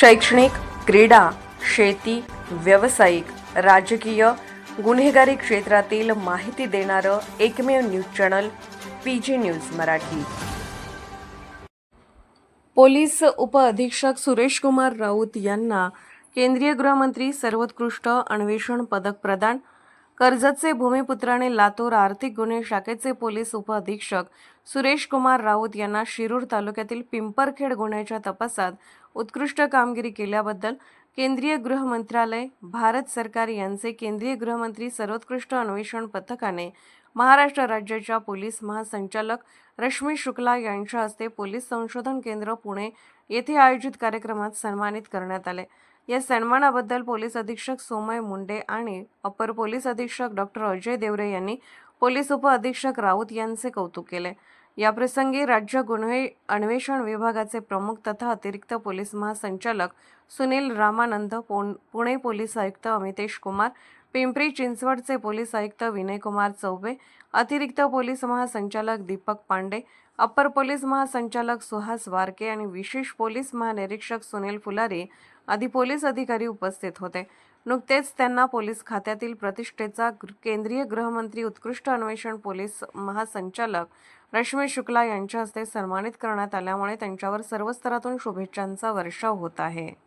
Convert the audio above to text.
शैक्षणिक क्रीडा शेती व्यावसायिक राजकीय गुन्हेगारी क्षेत्रातील माहिती देणारं एकमेव news channel P G news Marathi. Police उपअधीक्षक सुरेश कुमार राऊत यांना केंद्रीय गृहमंत्री सर्वोत्कृष्ट अन्वेषण पदक प्रदान. कर्जतचे भूमिपुत्राने लातूर आर्थिक गुन्हे शाखेचे पोलीस उपअधीक्षक सुरेश कुमार राऊत यांना शिरूर तालुक्यातील पिंपरखेड गुन्ह्याच्या तपासात उत्कृष्ट कामगिरी केल्याबद्दल केंद्रीय गृह मंत्रालय भारत सरकार यांचे केंद्रीय गृहमंत्री सर्वोत्कृष्ट अन्वेषण पथकाने महाराष्ट्र राज्याच्या पोलीस महासंचालक रश्मी शुक्ला यांच्या हस्ते पोलीस संशोधन केंद्र पुणे येथे आयोजित कार्यक्रमात सन्मानित करण्यात आले. या सन्मानाबद्दल पोलीस अधीक्षक सोमय मुंडे आणि अपर पोलीस अधीक्षक डॉक्टर अजय देवरे यांनी पोलीस उपअधीक्षक राऊत यांचे कौतुक केले. याप्रसंगी राज्य गुन्हे अन्वेषण विभागाचे प्रमुख तथा अतिरिक्त पोलीस महासंचालक सुनील रामानंद पोन- पुणे पोलीस आयुक्त अमितेश कुमार पिंपरी चिंचवडचे पोलीस आयुक्त विनयकुमार चौबे अतिरिक्त पोलीस महासंचालक दीपक पांडे अप्पर पोलीस महासंचालक सुहास वारके आणि विशेष पोलीस महानिरीक्षक सुनील फुलारी आदी पोलीस अधिकारी उपस्थित होते. नुकतेच त्यांना पोलीस खात्यातील प्रतिष्ठेचा केंद्रीय गृहमंत्री उत्कृष्ट अन्वेषण पोलीस महासंचालक रश्मी शुक्ला यांच्या हस्ते सन्मानित करण्यात आल्यामुळे त्यांच्यावर सर्व स्तरातून शुभेच्छांचा वर्षाव होत आहे.